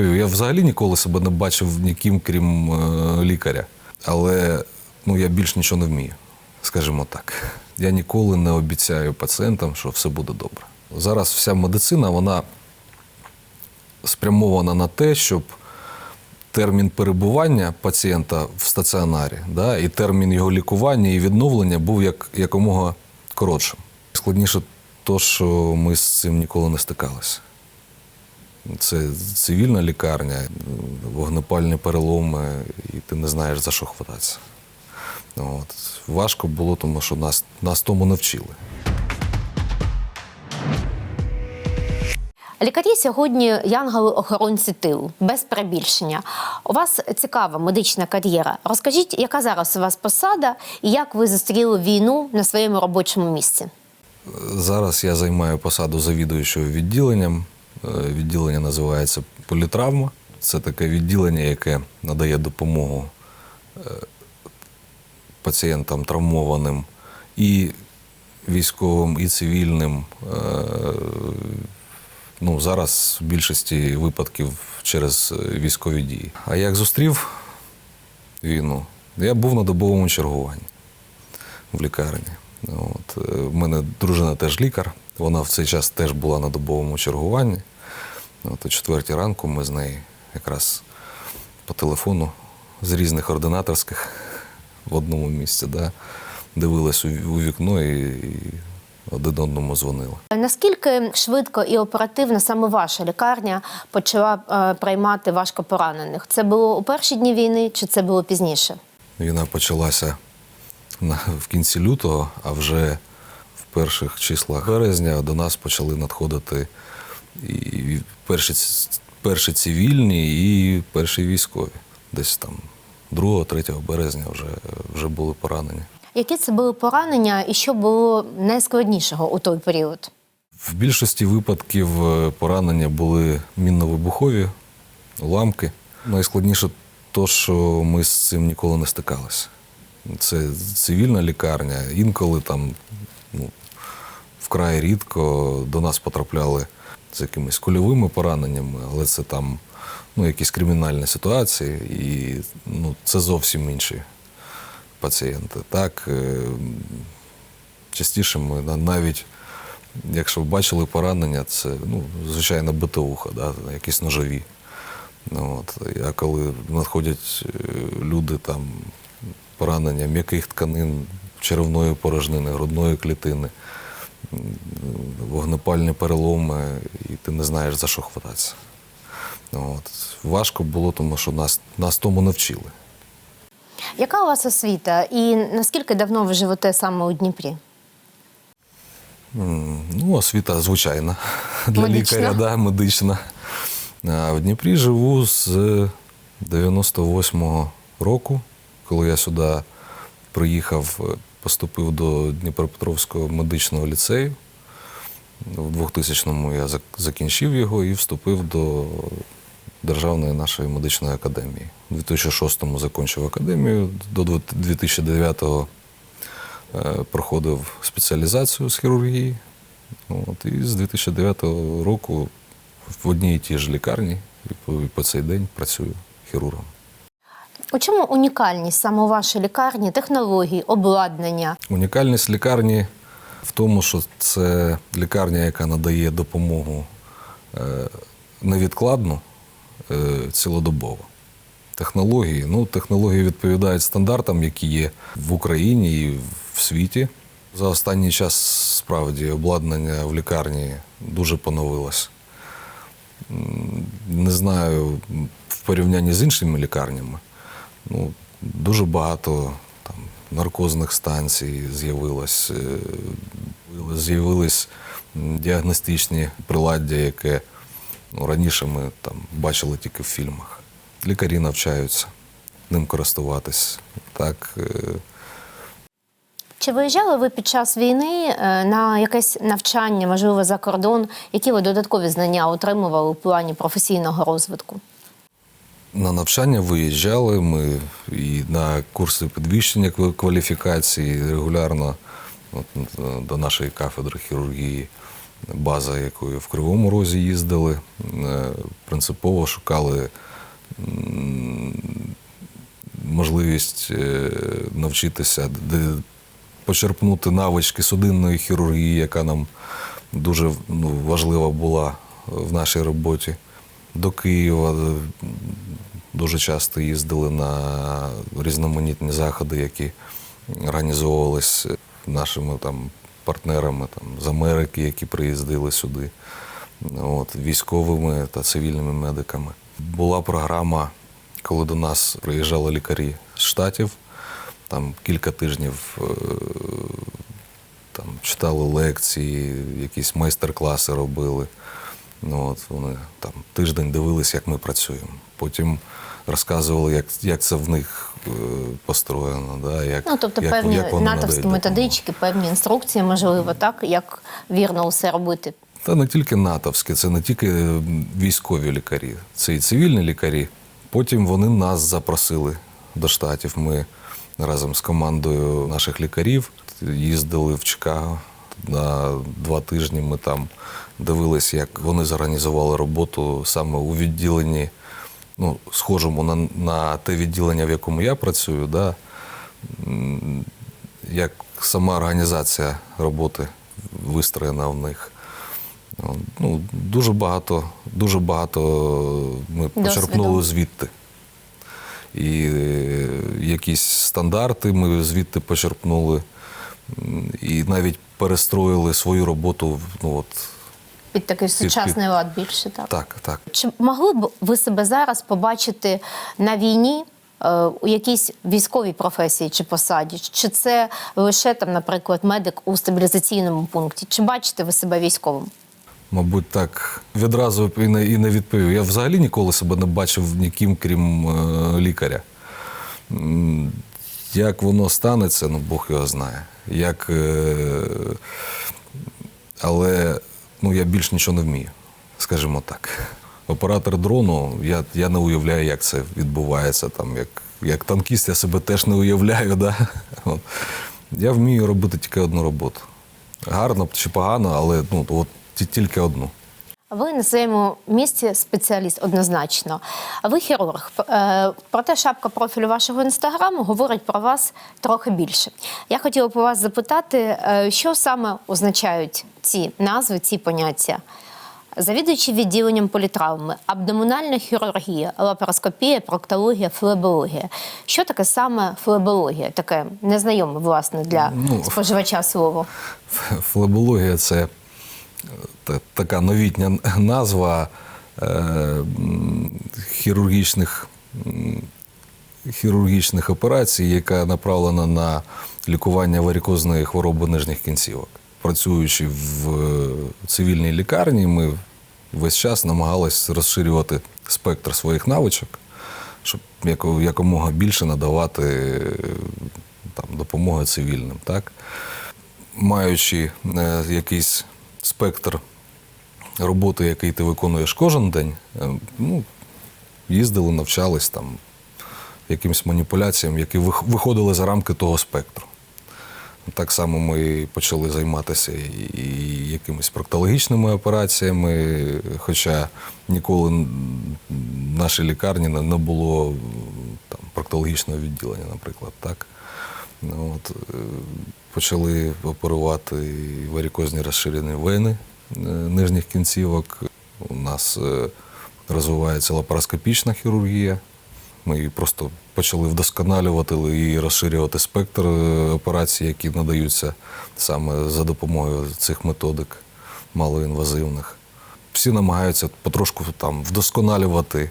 розповів. Я взагалі ніколи себе не бачив ніким, крім е, лікаря. Але ну, я більш нічого не вмію, скажімо так. Я ніколи не обіцяю пацієнтам, що все буде добре. Зараз вся медицина вона спрямована на те, щоб термін перебування пацієнта в стаціонарі да, і термін його лікування і відновлення був як, якомога коротшим. Складніше то, що ми з цим ніколи не стикалися. Це цивільна лікарня, вогнепальні переломи, і ти не знаєш, за що хвататися. От. Важко було, тому що нас, нас тому навчили. Лікарі сьогодні янголи-охоронці тилу, без перебільшення. У вас цікава медична кар'єра. Розкажіть, яка зараз у вас посада і як ви зустріли війну на своєму робочому місці? Зараз я займаю посаду завідуючого відділенням. Е, Відділення називається політравма. Це таке відділення, яке надає допомогу е, пацієнтам травмованим і військовим, і цивільним. Е, Ну, зараз в більшості випадків через військові дії. А як зустрів війну, я був на добовому чергуванні в лікарні. От. В мене дружина теж лікар, вона в цей час теж була на добовому чергуванні. От, о четвертій ранку ми з нею якраз по телефону з різних ординаторських в одному місці да, дивились у, вікно і, і один одному дзвонили. Наскільки швидко і оперативно саме ваша лікарня почала е, приймати важкопоранених? Це було у перші дні війни чи це було пізніше? Війна почалася в кінці лютого, а вже в перших числах березня до нас почали надходити і перші, перші цивільні і перші військові. Десь там 2-3 березня вже, вже були поранені. Які це були поранення і що було найскладнішого у той період? В більшості випадків е, поранення були мінно-вибухові, уламки. Найскладніше то, що ми з цим ніколи не стикалися. Це цивільна лікарня. Інколи там ну, вкрай рідко до нас потрапляли з якимись кульовими пораненнями, але це там ну, якісь кримінальні ситуації, і ну, це зовсім інші пацієнти. Так, е, частіше ми навіть, якщо бачили поранення, це ну, звичайно битовуха, да, якісь ножові. От. А коли надходять е, люди там поранення м'яких тканин, черевної порожнини, грудної клітини, вогнепальні переломи, і ти не знаєш, за що хвататися. От. Важко було, тому що нас, нас тому навчили. Яка у вас освіта і наскільки давно ви живете саме у Дніпрі? Ну, освіта звичайна для Медична. лікаря, да, медична. А в Дніпрі живу з 98-го року, коли я сюди приїхав, е, поступив до Дніпропетровського медичного ліцею. В 2000-му я закінчив його і вступив до Державної нашої медичної академії. У 2006-му закінчив академію, до 2009-го е, проходив спеціалізацію з хірургії. От, і з 2009 року в одній і тій ж лікарні і по цей день працюю хірургом. У чому унікальність саме у вашій лікарні, технології, обладнання? Унікальність лікарні в тому, що це лікарня, яка надає допомогу е, невідкладну, е, цілодобово. Технології, ну, технології відповідають стандартам, які є в Україні і в світі. За останній час справді обладнання в лікарні дуже поновилось. Не знаю, в порівнянні з іншими лікарнями. Ну, дуже багато там, наркозних станцій з'явилось, е, з'явились діагностичні приладдя, яке ну, раніше ми там, бачили тільки в фільмах. Лікарі навчаються ним користуватись. Так, е, Чи виїжджали ви під час війни е, на якесь навчання, можливо, за кордон? Які ви додаткові знання отримували у плані професійного розвитку? На навчання виїжджали ми і на курси підвищення кваліфікації регулярно от, е, до нашої кафедри хірургії база, якою в Кривому Розі їздили. Е, Принципово шукали можливість е, навчитися, почерпнути навички судинної хірургії, яка нам дуже ну, важлива була в нашій роботі. До Києва дуже часто їздили на різноманітні заходи, які організовувались нашими там партнерами там, з Америки, які приїздили сюди, от, військовими та цивільними медиками. Була програма, коли до нас приїжджали лікарі з штатів, там кілька тижнів е, там, читали лекції, якісь майстер-класи робили. Ну, от, вони там тиждень дивились, як ми працюємо. Потім розказували, як, як це в них е, построєно. Да, як, Ну, тобто як, певні як натовські методички, певні інструкції, можливо, так, як вірно усе робити. Та не тільки натовські, це не тільки військові лікарі, це і цивільні лікарі. Потім вони нас запросили до штатів. Ми разом з командою наших лікарів їздили в Чикаго. На два тижні ми там дивились, як вони зорганізували роботу саме у відділенні, ну, схожому на, на те відділення, в якому я працюю. Да? Як сама організація роботи вистроєна в них. Ну, дуже багато, дуже багато ми почерпнули звідти. І якісь стандарти ми звідти почерпнули, і навіть перестроїли свою роботу. Ну, от, Під такий під- сучасний лад більше, так. так, так. Чи могли б ви себе зараз побачити на війні е, у якійсь військовій професії чи посаді? Чи це лише там, наприклад, медик у стабілізаційному пункті? Чи бачите ви себе військовим? Мабуть, так відразу і не, і не відповів. Я взагалі ніколи себе не бачив ніким, крім е, лікаря. Як воно станеться, ну Бог його знає. Як, е, але ну, я більш нічого не вмію, скажімо так. Оператор дрону, я, я не уявляю, як це відбувається. Там, як, як танкіст я себе теж не уявляю. Да? От. Я вмію робити тільки одну роботу. Гарно чи погано, але ну, от тільки одну. Ви на своєму місці спеціаліст однозначно. А ви хірург. Е, Проте шапка профілю вашого інстаграму говорить про вас трохи більше. Я хотіла б у вас запитати, е, що саме означають ці назви, ці поняття. Завідуючи відділенням політравми, абдомінальна хірургія, лапароскопія, проктологія, флебологія. Що таке саме флебологія? Таке незнайоме, власне, для Ну, споживача слово. Флебологія це така новітня назва е, хірургічних, хірургічних операцій, яка направлена на лікування варикозної хвороби нижніх кінцівок. Працюючи в е, цивільній лікарні, ми весь час намагалися розширювати спектр своїх навичок, щоб якомога більше надавати е, там, допомоги цивільним. Так? маючи якийсь спектр роботи, який ти виконуєш кожен день, е, ну, їздили, навчались там якимось маніпуляціям, які вих- виходили за рамки того спектру. Так само ми почали займатися і, якимись проктологічними операціями, хоча ніколи в нашій лікарні не було там, проктологічного відділення, наприклад. Так? Ну, От, е, почали оперувати і варикозні розширені вени е, нижніх кінцівок. У нас е, розвивається лапароскопічна хірургія. Ми її просто почали вдосконалювати і розширювати спектр операцій, які надаються саме за допомогою цих методик малоінвазивних. Всі намагаються потрошку там вдосконалювати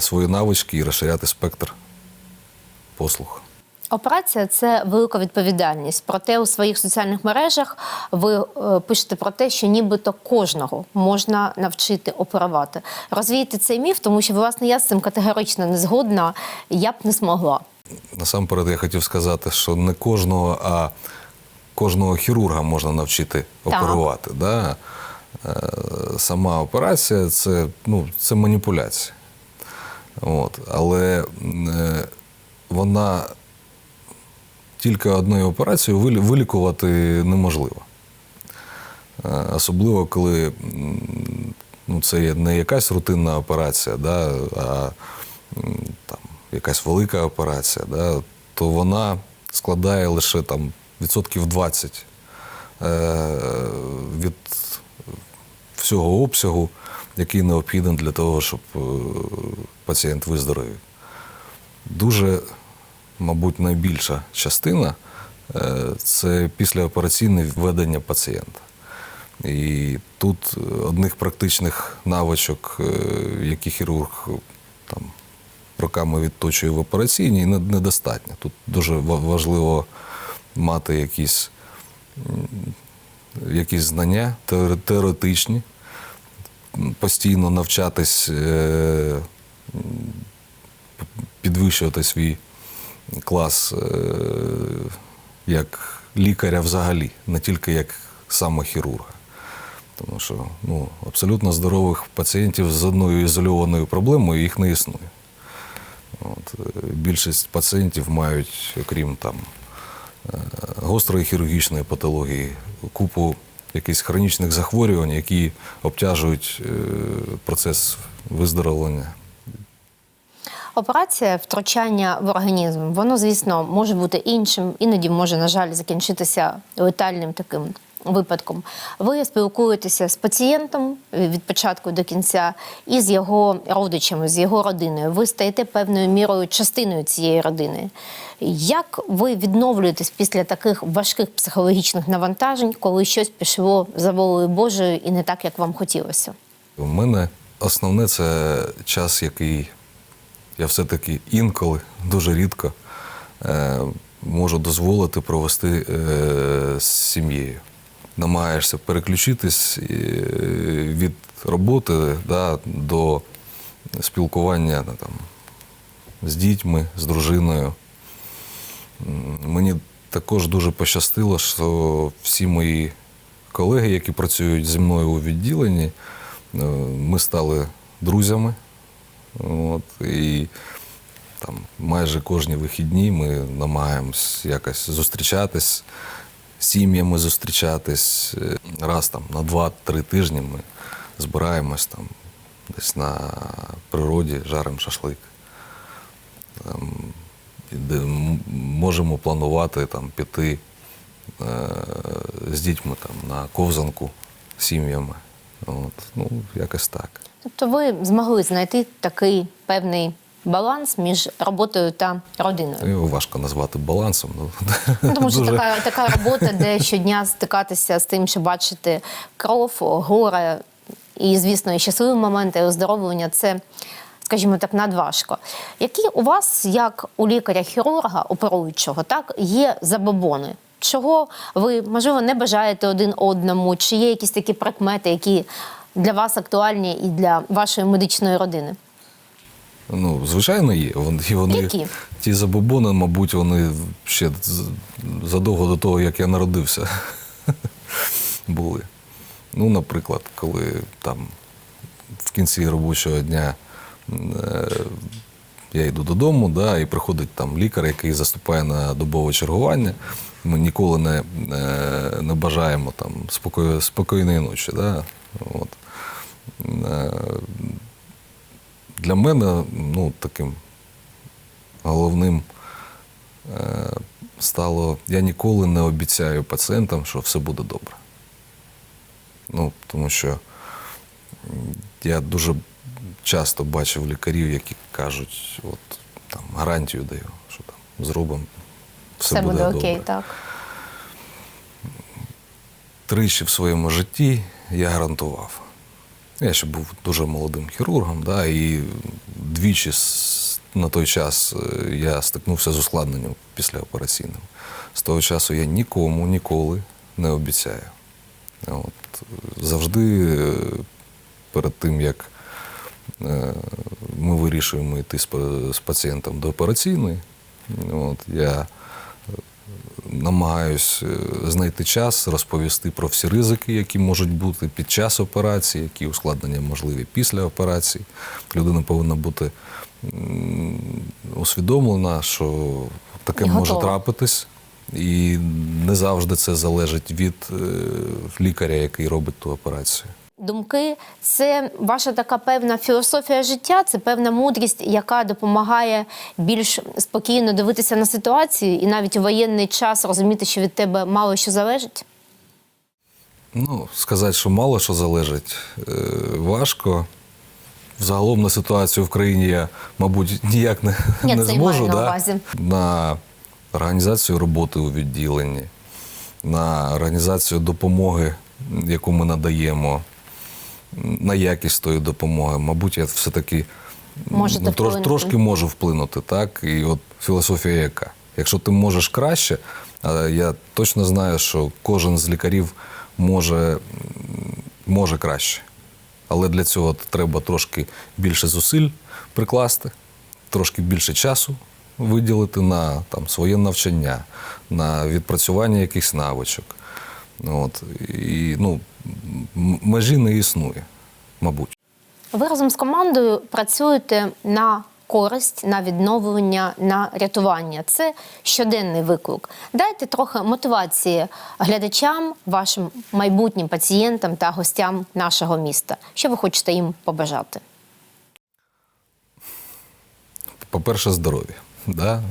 свої навички і розширяти спектр послуг. Операція це велика відповідальність. Проте у своїх соціальних мережах ви е, пишете про те, що нібито кожного можна навчити оперувати. Розвійте цей міф, тому що власне я з цим категорично не згодна. Я б не змогла. Насамперед я хотів сказати, що не кожного, а кожного хірурга можна навчити Так. оперувати. Да? Е, Сама операція це, ну, це маніпуляція. От. Але е, вона тільки одною операцією вилікувати неможливо. Е, Особливо, коли ну, це не якась рутинна операція, да, а там, якась велика операція, да, то вона складає лише там, відсотків 20 е, від всього обсягу, який необхідний для того, щоб е, пацієнт виздоровів. Дуже, мабуть, найбільша частина е, це післяопераційне введення пацієнта. І тут одних практичних навичок, е, які хірург там, роками відточує в операційній, недостатньо. Тут дуже важливо мати якісь, якісь знання теоретичні, постійно навчатись, е, підвищувати свій клас е, як лікаря взагалі, не тільки як саме хірурга. Тому що ну, абсолютно здорових пацієнтів з одною ізольованою проблемою їх не існує. От, е, більшість пацієнтів мають, окрім там, е, гострої хірургічної патології, купу якихось хронічних захворювань, які обтяжують процес виздоровлення. Операція втручання в організм, воно, звісно, може бути іншим, іноді може, на жаль, закінчитися летальним таким випадком. Ви спілкуєтеся з пацієнтом від початку до кінця і з його родичами, з його родиною. Ви стаєте певною мірою частиною цієї родини. Як ви відновлюєтесь після таких важких психологічних навантажень, коли щось пішло за волею Божою і не так, як вам хотілося? У мене основне це час, який я все-таки інколи, дуже рідко е, можу дозволити провести е, з сім'єю. Намагаєшся переключитись е, від роботи да, до спілкування там, з дітьми, з дружиною. Мені також дуже пощастило, що всі мої колеги, які працюють зі мною у відділенні, ми стали друзями. От, і там майже кожні вихідні ми намагаємось якось зустрічатись, сім'ями зустрічатись. Раз там на два-три тижні ми збираємось там десь на природі, жаримо шашлик. Там, де можемо планувати там, піти е, з дітьми там, на ковзанку сім'ями. От, ну, якось так. Тобто ви змогли знайти такий певний баланс між роботою та родиною. Його важко назвати балансом. Ну, Ну, тому що дуже- така, така робота, де щодня стикатися з тим, що бачити кров, горе і, звісно, і щасливі моменти, і оздоровлення це, скажімо так, надважко. Які у вас, як у лікаря-хірурга, оперуючого, так, є забобони? Чого ви, можливо, не бажаєте один одному? Чи є якісь такі прикмети, які для вас актуальні і для вашої медичної родини? Ну, звичайно, є. Вони, вони, Які? Ті забобони, мабуть, вони ще задовго до того, як я народився, були. Ну, наприклад, коли там в кінці робочого дня е, я йду додому, да, і приходить там лікар, який заступає на добове чергування. Ми ніколи не, е, не бажаємо там спокою, спокійної ночі. Да? От. Е, Для мене ну, таким головним е, стало, я ніколи не обіцяю пацієнтам, що все буде добре. Ну, тому що я дуже часто бачив лікарів, які кажуть, от там гарантію даю, що там зробимо, все, Все буде добре. окей, так. Тричі в своєму житті я гарантував. Я ще був дуже молодим хірургом, да, і двічі на той час е, я стикнувся з ускладненням післяопераційним. З того часу я нікому ніколи не обіцяю. От, завжди е, перед тим, як е, ми вирішуємо йти з пацієнтом до операційної, от, я намагаюсь е, знайти час, розповісти про всі ризики, які можуть бути під час операції, які ускладнення можливі після операції. Людина повинна бути усвідомлена, що таке І може трапитись. І не завжди це залежить від е, лікаря, який робить ту операцію. Думки це ваша така певна філософія життя, це певна мудрість, яка допомагає більш спокійно дивитися на ситуацію і навіть у воєнний час розуміти, що від тебе мало що залежить. Ну, сказати, що мало що залежить, е, важко. Загалом на ситуацію в країні я, мабуть, ніяк не, Ні, не це зможу. на да? увазі. На організацію роботи у відділенні, на організацію допомоги, яку ми надаємо, на якість тої допомоги. Мабуть, я все-таки ну, трош, трошки можу вплинути, так? І от філософія яка? Якщо ти можеш краще, я точно знаю, що кожен з лікарів може, може краще. Але для цього треба трошки більше зусиль прикласти, трошки більше часу виділити на там, своє навчання, на відпрацювання якихось навичок. От. І ну, межі не існує, мабуть. Ви разом з командою працюєте на користь, на відновлення, на рятування. Це щоденний виклик. Дайте трохи мотивації глядачам, вашим майбутнім пацієнтам та гостям нашого міста. Що ви хочете їм побажати? По-перше, здоров'я. Да?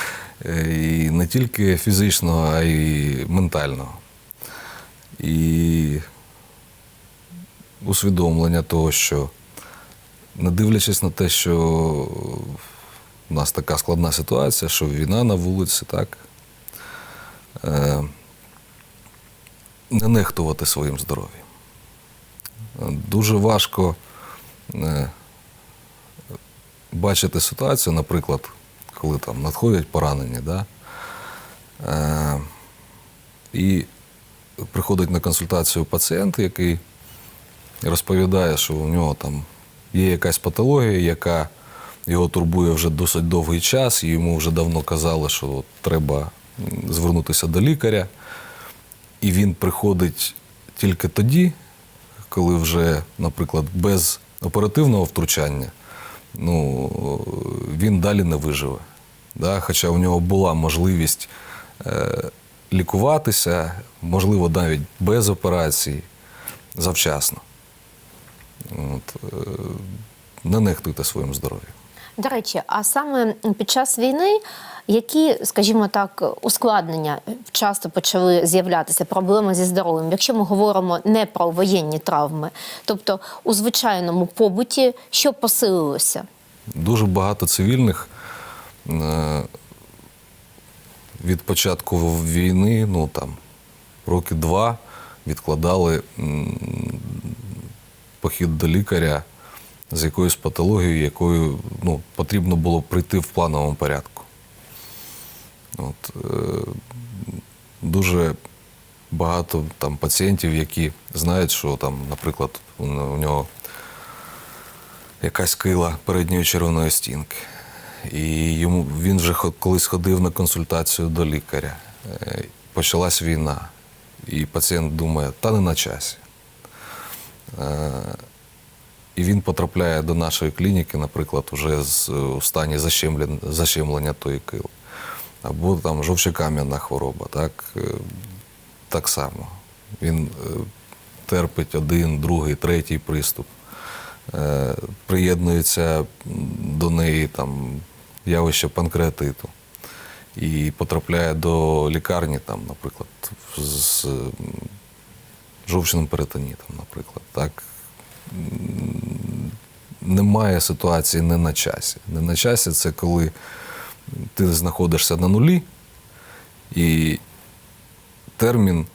І не тільки фізичного, а й ментального. І усвідомлення того, що не дивлячись на те, що у нас така складна ситуація, що війна на вулиці, так, е, не нехтувати своїм здоров'ям. Дуже важко е, бачити ситуацію, наприклад, коли там надходять поранення, да? е, і приходить на консультацію пацієнт, який розповідає, що у нього там є якась патологія, яка його турбує вже досить довгий час, і йому вже давно казали, що треба звернутися до лікаря. І він приходить тільки тоді, коли вже, наприклад, без оперативного втручання ну, він далі не виживе. Да? Хоча у нього була можливість е, лікуватися, можливо, навіть без операції завчасно. От, е, не нехтуйте своїм здоров'ям. До речі, а саме під час війни, які, скажімо так, ускладнення часто почали з'являтися, проблеми зі здоров'ям, якщо ми говоримо не про воєнні травми, тобто у звичайному побуті, що посилилося? Дуже багато цивільних е, від початку війни, ну там роки два, відкладали похід до лікаря з якоюсь патологією, якою ну, потрібно було прийти в плановому порядку. От, е, дуже багато там пацієнтів, які знають, що там, наприклад, у, нього якась кила передньої червоної стінки. І йому він вже колись ходив на консультацію до лікаря. Е, Почалась війна. І пацієнт думає, та не на часі. Е, І він потрапляє до нашої клініки, наприклад, вже з, у стані защемлен- защемлення тої кили. Або там жовчокам'яна хвороба, так, е, так само. Він терпить один, другий, третій приступ. Приєднується до неї там, явище панкреатиту і потрапляє до лікарні, там, наприклад, з жовчним перитонітом, наприклад. Так. Немає ситуації не на часі. Не на часі це коли ти знаходишся на нулі, і термін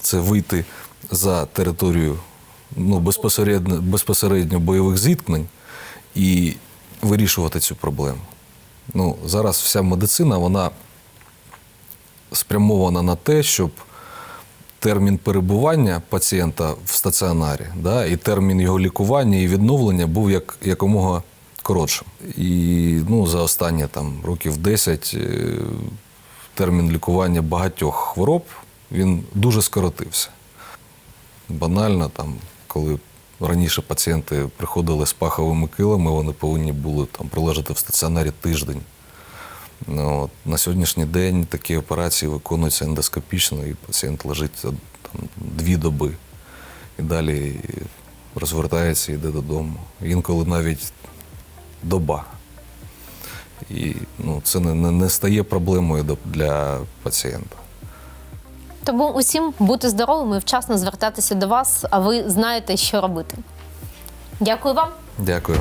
це вийти за територію ну, безпосередньо, безпосередньо бойових зіткнень і вирішувати цю проблему. Ну, зараз вся медицина вона спрямована на те, щоб термін перебування пацієнта в стаціонарі да, і термін його лікування і відновлення був як, якомога коротшим. І ну, за останні там, років 10 е, термін лікування багатьох хвороб він дуже скоротився. Банально, там, коли раніше пацієнти приходили з паховими килами, вони повинні були там, пролежати в стаціонарі тиждень. Ну, от, на сьогоднішній день такі операції виконуються ендоскопічно, і пацієнт лежить там, дві доби. І далі розвертається і йде додому. Інколи навіть доба. І ну, це не, не стає проблемою для пацієнта. Тому усім бути здоровими, вчасно звертатися до вас, а ви знаєте, що робити. Дякую вам. Дякую.